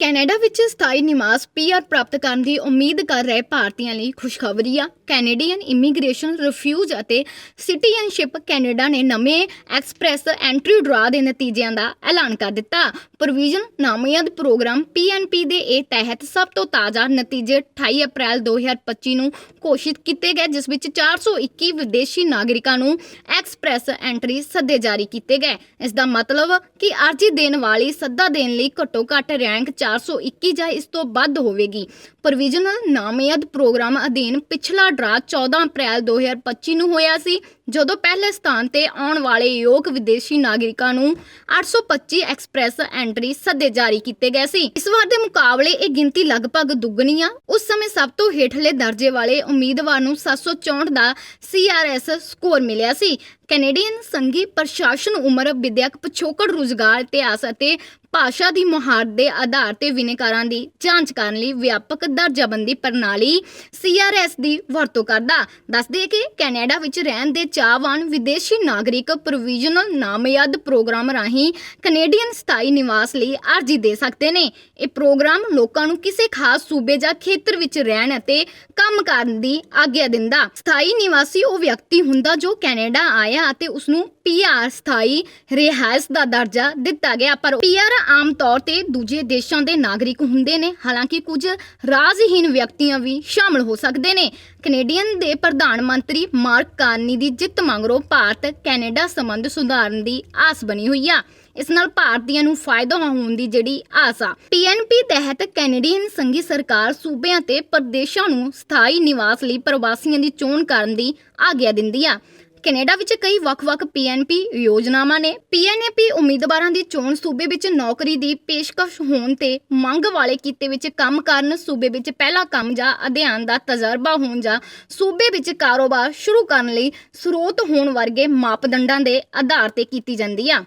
Canada ਵਿੱਚ ਸਥਾਈ ਨਿਵਾਸ ਪੀਆਰ ਪ੍ਰਾਪਤ ਕਰਨ ਦੀ ਉਮੀਦ ਕਰ ਰਹੇ ਭਾਰਤੀਆਂ ਲਈ ਖੁਸ਼ਖਬਰੀ ਆ। ਕੈਨੇਡੀਅਨ ਇਮੀਗ੍ਰੇਸ਼ਨ ਰਿਫਿਊਜ ਅਤੇ ਸਿਟੀਜ਼ਨਸ਼ਿਪ ਕੈਨੇਡਾ ਨੇ ਨਵੇਂ ਐਕਸਪ੍ਰੈਸ ਐਂਟਰੀ ਡਰਾ ਦੇ ਨਤੀਜਿਆਂ ਦਾ ਐਲਾਨ ਕਰ ਦਿੱਤਾ। ਪ੍ਰੋਵੀਜ਼ਨ ਨਾਮਜ਼ਦ ਪ੍ਰੋਗਰਾਮ ਪੀਐਨਪੀ ਦੇ ਇਹ ਤਹਿਤ ਸਭ ਤੋਂ ਤਾਜ਼ਾ ਨਤੀਜੇ 28 ਅਪ੍ਰੈਲ 2025 ਨੂੰ ਘੋਸ਼ਿਤ ਕੀਤੇ ਗਏ, ਜਿਸ ਵਿੱਚ 421 ਵਿਦੇਸ਼ੀ ਨਾਗਰਿਕਾਂ ਨੂੰ ਐਕਸਪ੍ਰੈਸ ਐਂਟਰੀ ਸੱਦੇ ਜਾਰੀ ਕੀਤੇ ਗਏ। ਇਸ ਦਾ ਮਤਲਬ ਕਿ ਅਰਜ਼ੀ ਦੇਣ ਵਾਲੀ ਸੱਦਾ ਦੇਣ ਲਈ ਘੱਟੋ ਘੱਟ ਰੈਂਕ 421 ਜਾਂ ਇਸ ਤੋਂ ਵੱਧ ਹੋਵੇਗੀ। ਪ੍ਰੋਵੀਜ਼ਨਲ ਨਾਮਜ਼ਦ ਪ੍ਰੋਗਰਾਮ ਅਧੀਨ ਪਿਛਲਾ ਡਰਾ 14 ਅਪ੍ਰੈਲ 2025 ਨੂੰ ਹੋਇਆ ਸੀ, ਜਦੋਂ ਪਹਿਲੇ ਸਥਾਨ ਤੇ ਆਉਣ ਵਾਲੇ ਯੋਗ ਵਿਦੇਸ਼ੀ ਨਾਗਰਿਕਾਂ ਨੂੰ 825 ਐਕਸਪ੍ਰੈਸ ਐਂਟਰੀ ਸੱਦੇ ਜਾਰੀ ਕੀਤੇ ਗਏ ਸੀ। ਇਸ ਵਾਰ ਦੇ ਮੁਕਾਬਲੇ ਇਹ ਗਿਣਤੀ ਲਗਭਗ ਦੁੱਗਣੀ ਆ ਉਸ ਸਮੇਂ ਸਭ ਤੋਂ ਹੇਠਲੇ ਦਰਜੇ ਵਾਲੇ ਉਮੀਦਵਾਰ ਨੂੰ 764 ਦਾ ਸੀਆਰਐਸ ਸਕੋਰ ਮਿਲਿਆ ਸੀ। ਕੈਨੇਡੀਅਨ ਸੰਘੀ ਪ੍ਰਸ਼ਾਸਨ ਉਮਰ ਵਿਦਿਅਕ ਪਿਛੋਕੜ ਰੁਜ਼ਗਾਰ ਇਤਿਹਾਸ ਅਤੇ ਭਾਸ਼ਾ ਦੀ ਮੁਹਾਰਤ ਦੇ ਆਧਾਰ ਤੇ ਵਿਨੇਕਾਰਾਂ ਦੀ ਜਾਂਚ ਕਰਨ ਲਈ ਵਿਆਪਕ ਦਰਜਾਬੰਦੀ ਪ੍ਰਣਾਲੀ ਸੀਆਰਐਸ ਦੀ ਵਰਤੋਂ ਕਰਦਾ। ਦੱਸਦੇ ਕਿ ਕੈਨੇਡਾ ਵਿੱਚ ਰਹਿਣ ਦੇ ਚਾਹਵਾਨ ਵਿਦੇਸ਼ੀ ਨਾਗਰਿਕ ਪ੍ਰੋਵੀਜ਼ਨਲ ਨਾਮਜ਼ਦ ਪ੍ਰੋਗਰਾਮ ਰਾਹੀਂ ਕੈਨੇਡੀਅਨ ਸਥਾਈ ਨਿਵਾਸ ਲਈ ਅਰਜ਼ੀ ਦੇ ਸਕਦੇ ਨੇ। ਇਹ ਪ੍ਰੋਗਰਾਮ ਲੋਕਾਂ ਨੂੰ ਕਿਸੇ ਖਾਸ ਸੂਬੇ ਜਾਂ ਖੇਤਰ ਵਿੱਚ ਰਹਿਣ ਅਤੇ ਕੰਮ ਕਰਨ ਦੀ ਆਗਿਆ ਦਿੰਦਾ। ਸਥਾਈ ਨਿਵਾਸੀ ਉਹ ਵਿਅਕਤੀ ਹੁੰਦਾ ਜੋ ਕੈਨੇਡਾ ਆਇਆ ਅਤੇ ਉਸ ਨੂੰ ਪੀਆਰ ਸਥਾਈ ਰਿਹਾਇਸ਼ ਦਾ ਦਰਜਾ ਦਿੱਤਾ ਗਿਆ, ਪਰ ਪੀਆਰ ਆਮ ਤੌਰ ਤੇ ਦੂਜੇ ਦੇਸ਼ਾਂ ਦੇ ਨਾਗਰਿਕ ਹੁੰਦੇ ਨੇ। ਹਾਲਾਂਕਿ ਕੁਝ ਰਾਜਹੀਨ ਵਿਅਕਤੀਆਂ ਵੀ ਸ਼ਾਮਲ ਹੋ ਸਕਦੇ ਨੇ। ਕੈਨੇਡੀਅਨ ਦੇ ਪ੍ਰਧਾਨ ਮੰਤਰੀ ਮਾਰਕ ਕਾਰਨੀ ਦੀ ਜਿੱਤ ਮਗਰੋਂ ਭਾਰਤ ਕੈਨੇਡਾ ਸੰਬੰਧ ਸੁਧਾਰਨ ਦੀ ਆਸ ਬਣੀ ਹੋਈ ਆ। ਇਸ ਨਾਲ ਭਾਰਤੀਆਂ ਨੂੰ ਫਾਇਦਾ ਹੋਣ ਦੀ ਜਿਹੜੀ ਆਸ ਆ। ਪੀਐਨਪੀ ਤਹਿਤ ਕੈਨੇਡੀਅਨ ਸੰਘੀ ਸਰਕਾਰ ਸੂਬਿਆਂ ਤੇ ਪ੍ਰਦੇਸ਼ਾਂ ਨੂੰ ਸਥਾਈ ਨਿਵਾਸ ਲਈ ਪ੍ਰਵਾਸੀਆਂ ਦੀ ਚੋਣ ਕਰਨ ਦੀ ਆਗਿਆ ਦਿੰਦੀ ਆ। ਕੈਨੇਡਾ ਵਿੱਚ ਕਈ ਵੱਖ-ਵੱਖ ਪੀਐਨਪੀ ਯੋਜਨਾਵਾਂ ਨੇ ਪੀਐਨਪੀ ਉਮੀਦਵਾਰਾਂ ਦੀ ਚੋਣ ਸੂਬੇ ਵਿੱਚ ਨੌਕਰੀ ਦੀ ਪੇਸ਼ਕਸ਼ ਹੋਣ ਤੇ ਮੰਗ ਵਾਲੇ ਕਿੱਤੇ ਵਿੱਚ ਕੰਮ ਕਰਨ ਸੂਬੇ ਵਿੱਚ ਪਹਿਲਾ ਕੰਮ ਜਾਂ ਅਧਿਐਨ ਦਾ ਤਜਰਬਾ ਹੋਣ ਜਾਂ ਸੂਬੇ ਵਿੱਚ ਕਾਰੋਬਾਰ ਸ਼ੁਰੂ ਕਰਨ ਲਈ ਸਰੋਤ ਹੋਣ ਵਰਗੇ ਮਾਪਦੰਡਾਂ ਦੇ ਆਧਾਰ ਤੇ ਕੀਤੀ ਜਾਂਦੀ ਆ।